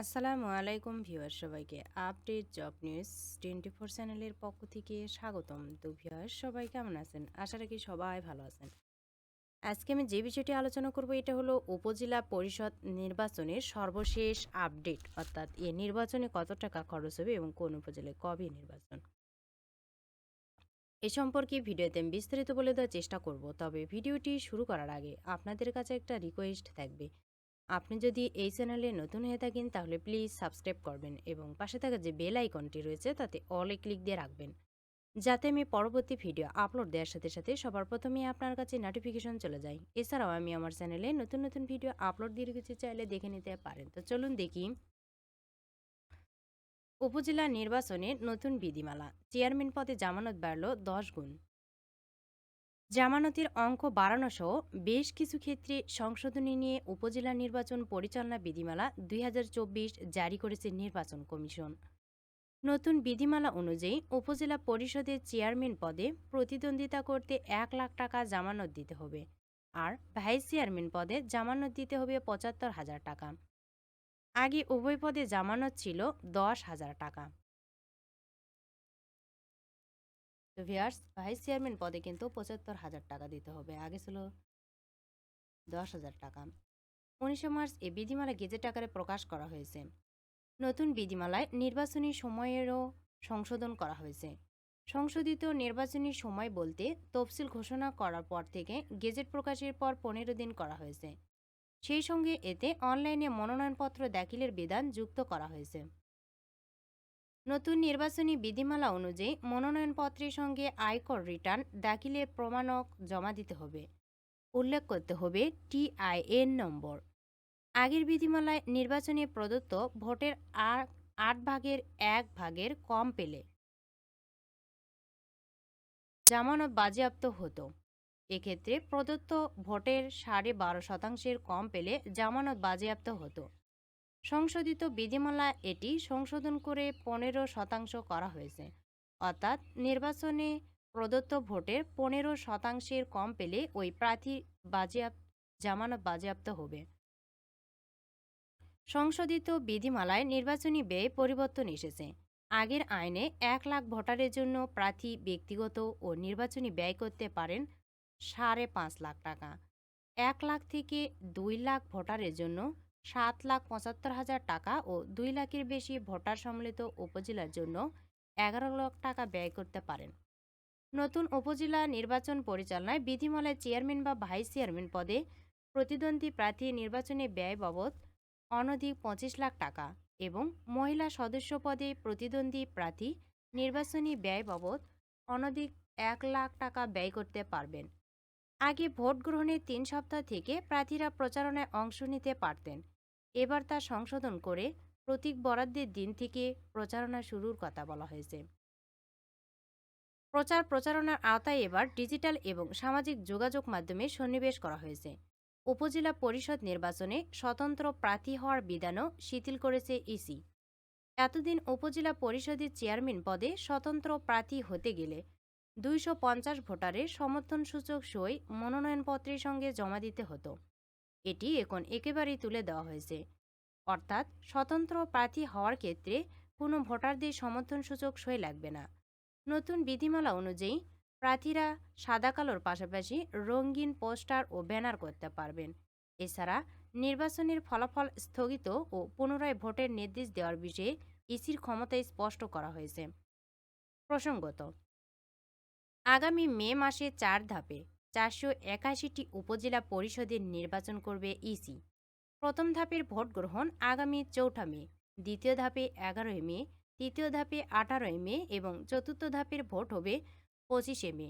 আসসালামু আলাইকুম ভিউয়ার সবাইকে। Update job news twenty four চ্যানেলের পক্ষ থেকে স্বাগতম। তো ভিউয়ার সবাই কেমন আছেন? আশা রাখি সবাই ভালো আছেন। আজকে আমি যে বিষয়টি আলোচনা করব, এটা হলো উপজেলা পরিষদ নির্বাচনের সর্বশেষ আপডেট, অর্থাৎ এ নির্বাচনে কত টাকা খরচ হবে এবং কোন উপজেলায় কবে নির্বাচন। এ সম্পর্কে ভিডিওতে বিস্তারিত বলে দেওয়ার চেষ্টা করব, তবে ভিডিওটি শুরু করার আগে আপনাদের কাছে একটা রিকোয়েস্ট থাকবে। আপনি যদি এই চ্যানেলে নতুন হয়ে থাকেন, তাহলে প্লিজ সাবস্ক্রাইব করবেন এবং পাশে থাকা যে বেল আইকনটি রয়েছে, তাতে অলে ক্লিক দিয়ে রাখবেন। যাতে আমি পরবর্তী ভিডিও আপলোড দেওয়ার সাথে সাথে সবার প্রথমেই আপনার কাছে নোটিফিকেশন চলে যায়। এছাড়াও আমি আমার চ্যানেলে নতুন নতুন ভিডিও আপলোড দিয়ে রেখেছি, চাইলে দেখে নিতে পারেন। তো চলুন দেখি। উপজেলা নির্বাচনে নতুন বিধিমালা, চেয়ারম্যান পদে জামানত বাড়ল দশ গুণ। জামানতের অঙ্ক বাড়ানো সহ বেশ কিছু ক্ষেত্রে সংশোধনী নিয়ে উপজেলা নির্বাচন পরিচালনা বিধিমালা দুই হাজার চব্বিশ জারি করেছে নির্বাচন কমিশন। নতুন বিধিমালা অনুযায়ী উপজেলা পরিষদের চেয়ারম্যান পদে প্রতিদ্বন্দ্বিতা করতে এক লাখ টাকা জামানত দিতে হবে আর ভাইস চেয়ারম্যান পদে জামানত দিতে হবে পঁচাত্তর হাজার টাকা। আগে উভয় পদে জামানত ছিল দশ হাজার টাকা। তো ভিয়ার্স ভাইস চেয়ারম্যান পদে কিন্তু পঁচাত্তর হাজার টাকা দিতে হবে। আগে ছিল দশ হাজার টাকা। উনিশে মার্চ এ বিধিমালা গেজেট আকারে প্রকাশ করা হয়েছে। নতুন বিধিমালায় নির্বাচনী সময়েরও সংশোধন করা হয়েছে। সংশোধিত নির্বাচনী সময় বলতে তফসিল ঘোষণা করার পর থেকে গেজেট প্রকাশের পর পনেরো দিন করা হয়েছে। সেই সঙ্গে এতে অনলাইনে মনোনয়নপত্র দাখিলের বিধান যুক্ত করা হয়েছে। নতুন নির্বাচনী বিধিমালা অনুযায়ী মনোনয়নপত্রের সঙ্গে আয়কর রিটার্ন, দাখিলের প্রমাণক জমা দিতে হবে। উল্লেখ করতে হবে টিআইএন নম্বর। আগের বিধিমালায় নির্বাচনে প্রদত্ত ভোটের আট ভাগের এক ভাগের কম পেলে জামানত বাজেয়াপ্ত হতো। এক্ষেত্রে প্রদত্ত ভোটের সাড়ে বারো শতাংশের কম পেলে জামানত বাজেয়াপ্ত হতো। সংশোধিত বিধিমালা এটি সংশোধন করে পনেরো শতাংশ করা হয়েছে। অর্থাৎ নির্বাচনে প্রদত্ত ভোটের পনেরো শতাংশের কম পেলে ওই প্রার্থী বাজেয়াপ জামানত বাজেয়াপ্ত হবে। সংশোধিত বিধিমালায় নির্বাচনী ব্যয় পরিবর্তন এসেছে। আগের আইনে এক লাখ ভোটারের জন্য প্রার্থী ব্যক্তিগত ও নির্বাচনী ব্যয় করতে পারেন সাড়ে পাঁচ লাখ টাকা। এক লাখ থেকে দুই লাখ ভোটারের জন্য সাত লাখ পঁচাত্তর হাজার টাকা ও দুই লাখের বেশি ভোটার সম্মিলিত উপজেলার জন্য এগারো লাখ টাকা ব্যয় করতে পারেন। নতুন উপজেলা নির্বাচন পরিচালনায় বিধিমালায় চেয়ারম্যান বা ভাইস চেয়ারম্যান পদে প্রতিদ্বন্দ্বী প্রার্থী নির্বাচনে ব্যয় বাবদ অনধিক পঁচিশ লাখ টাকা এবং মহিলা সদস্য পদে প্রতিদ্বন্দ্বী প্রার্থী নির্বাচনী ব্যয় বাবদ অনধিক এক লাখ টাকা ব্যয় করতে পারবেন। আগে ভোট গ্রহণের তিন সপ্তাহ থেকে প্রার্থীরা প্রচারণায় অংশ নিতে পারতেন। এবার তা সংশোধন করে প্রতীক বরাদ্দের দিন থেকে প্রচারণা শুরুর কথা বলা হয়েছে। প্রচার প্রচারণার আওতায় এবার ডিজিটাল এবং সামাজিক যোগাযোগ মাধ্যমে সন্নিবেশ করা হয়েছে। উপজেলা পরিষদ নির্বাচনে স্বতন্ত্র প্রার্থী হওয়ার বিধানও শিথিল করেছে ইসি। এতদিন উপজেলা পরিষদের চেয়ারম্যান পদে স্বতন্ত্র প্রার্থী হতে গেলে দুইশো পঞ্চাশ ভোটারের সমর্থনসূচক সই মনোনয়নপত্রের সঙ্গে জমা দিতে হতো। এটি এখন একেবারেই তুলে দেওয়া হয়েছে। অর্থাৎ স্বতন্ত্র প্রার্থী হওয়ার ক্ষেত্রে কোনো ভোটারদের সমর্থনসূচক সই লাগবে না। নতুন বিধিমালা অনুযায়ী প্রার্থীরা সাদা কালোর পাশাপাশি রঙিন পোস্টার ও ব্যানার করতে পারবেন। এছাড়া নির্বাচনের ফলাফল স্থগিত ও পুনরায় ভোটের নির্দেশ দেওয়ার বিষয়ে ইসির ক্ষমতায় স্পষ্ট করা হয়েছে। প্রসঙ্গত আগামী মে মাসে চার ধাপে চারশো একাশিটি উপজেলা পরিষদের নির্বাচন করবে ইসি। প্রথম ধাপের ভোট গ্রহণ আগামী চৌঠা মে, দ্বিতীয় ধাপে এগারোই মে, তৃতীয় ধাপে আঠারোই মে এবং চতুর্থ ধাপের ভোট হবে পঁচিশে মে।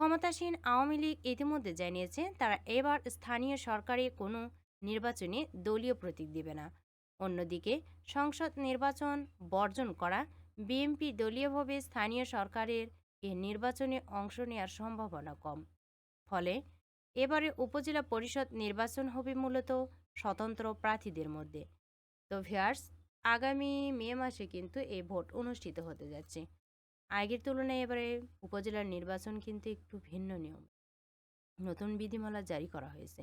ক্ষমতাসীন আওয়ামী লীগ ইতিমধ্যে জানিয়েছে, তারা এবার স্থানীয় সরকারের কোনো নির্বাচনে দলীয় প্রতীক দেবে না। অন্যদিকে, সংসদ নির্বাচন বর্জন করা, বিএনপি দলীয়ভাবে স্থানীয় সরকারের এ নির্বাচনে অংশ নেওয়ার সম্ভাবনা কম। ফলে এবারে উপজেলা পরিষদ নির্বাচন হবে মূলত স্বতন্ত্র প্রার্থীদের মধ্যে। তো ভিয়ার্স আগামী মে মাসে কিন্তু এই ভোট অনুষ্ঠিত হতে যাচ্ছে। আগের তুলনায় এবারে উপজেলার নির্বাচন কিন্তু একটু ভিন্ন নিয়ম। নতুন বিধিমালা জারি করা হয়েছে।